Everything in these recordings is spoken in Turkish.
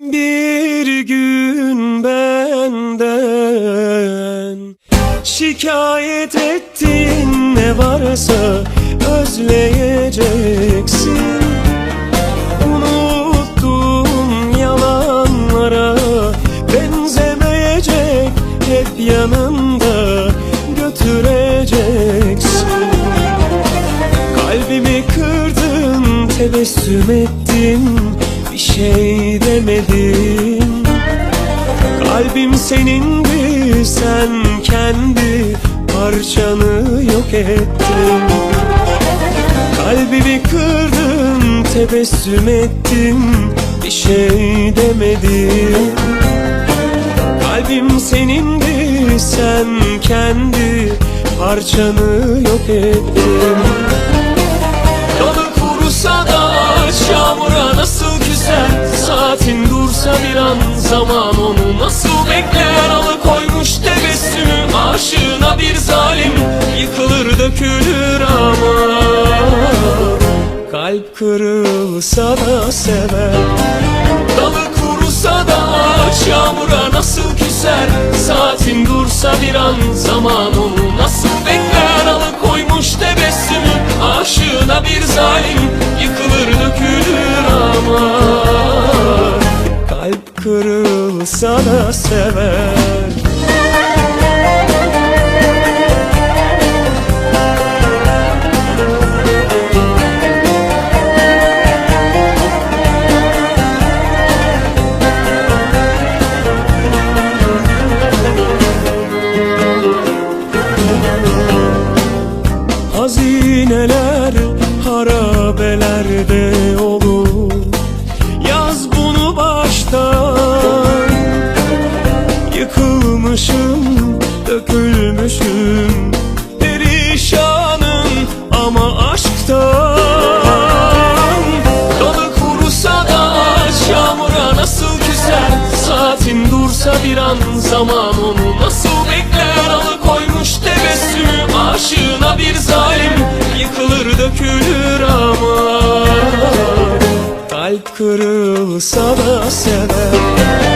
Bir gün benden Şikayet ettin. Ne varsa özleyeceksin. Unuttum yalanlara benzemeyecek. Hep yanında götüreceksin. Kalbimi kırdın tebessüm ettin şey demedin Kalbim senindi sen kendi parçanı yok ettin. Kalbimi kırdın tebessüm ettin Bir şey demedin Kalbim senindi sen kendi parçanı yok ettin Saatin dursa bir an zaman onu nasıl bekler? Alıkoymuş tebessümü aşığına bir zalim Yıkılır dökülür ama. Kalp kırılsa da sever Dalı kurusa da ağaç yağmura nasıl küser? Saatin dursa bir an zaman onu nasıl bekler? Alıkoymuş tebessümü aşığına bir zalim da sever Yıkılmışım, dökülmüşüm Perişanım ama aşktan Dalı kurusa da ağaç yağmura nasıl küser? Saatin dursa bir an zaman onu nasıl bekler? Alıkoymuş tebessümü aşığına bir zalim. Yıkılır dökülür ama Kalp kırılsa da sever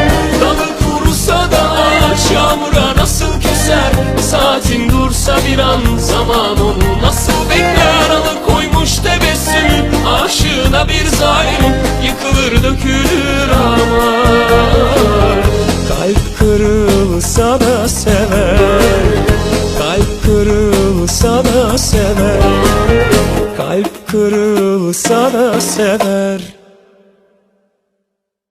zaman onu nasıl bekler Alıkoymuş tebessümü aşığına bir zalim Yıkılır dökülür ama Kalp kırılsa da sever Kalp kırılsa da sever. Kalp kırılsa da sever